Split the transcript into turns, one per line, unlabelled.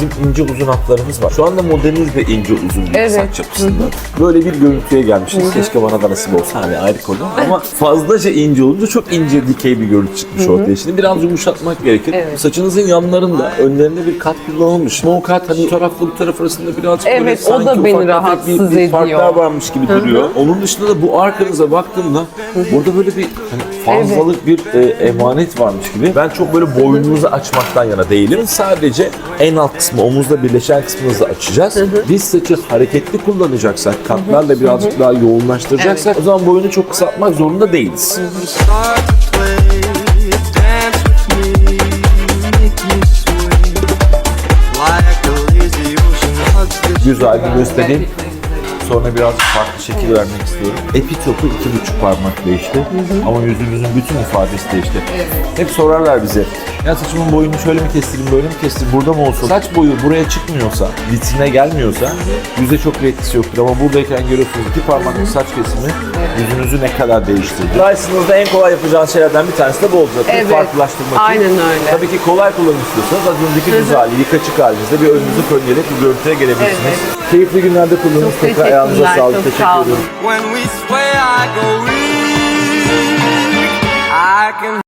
bizim ince uzun hatlarımız var. Şu anda modelimiz de ince uzun bir
Evet.
saç yapısında. Böyle bir görüntüye gelmişiz. Keşke bana da nasip olsa hani ayrı konu. Ama fazlaca ince olunca çok ince dikey bir görüntü çıkmış ortaya. Şimdi biraz yumuşatmak gerekir.
Evet.
Saçınızın yanlarında önlerinde bir kat kullanılmış. O kat hani bu tarafla bu taraf arasında birazcık böyle
Evet, o
sanki
da beni rahatsız
bir, bir farklar
ediyor.
varmış gibi duruyor. Onun dışında da bu arkanıza baktığımda burada böyle bir hani fazlalık bir e, emanet varmış gibi. Ben çok böyle boynunuzu açmaktan yana değilim. Sadece en alt kısmı, omuzla birleşen kısmınızı açacağız. Biz saçı hareketli kullanacaksak, katlarla birazcık daha yoğunlaştıracaksak o zaman boyunu çok kısaltmak zorunda değiliz. Güzel bir göstereyim. Sonra birazcık farklı şekil vermek istiyorum. Epitopu iki buçuk parmak değişti. Ama yüzümüzün bütün ifadesi değişti. Hep sorarlar bize. Ya saçımın boyunu şöyle mi kestireyim, böyle mi kestireyim, burada mı olsun? Saç boyu buraya çıkmıyorsa, vitrine gelmiyorsa yüze çok bir etkisi yoktur. Ama buradayken görüyorsunuz iki parmaklık saç kesimi yüzünüzü ne kadar değiştirdi. Dyson'ınızda en kolay yapacağınız şeylerden bir tanesi de bu olacak.
Evet.
Farklılaştırmak için.
Aynen öyle.
Tabii ki kolay kullanmak istiyorsanız az önceki düz hali, yıkaçık halinizde bir önünüzü fönleyerek bir görüntüye gelebilirsiniz. Keyifli günlerde kullanın.
Çok
Tekrar ayağınıza sağlık.
çok
Teşekkür ederim.
When we sway, I go weak. I can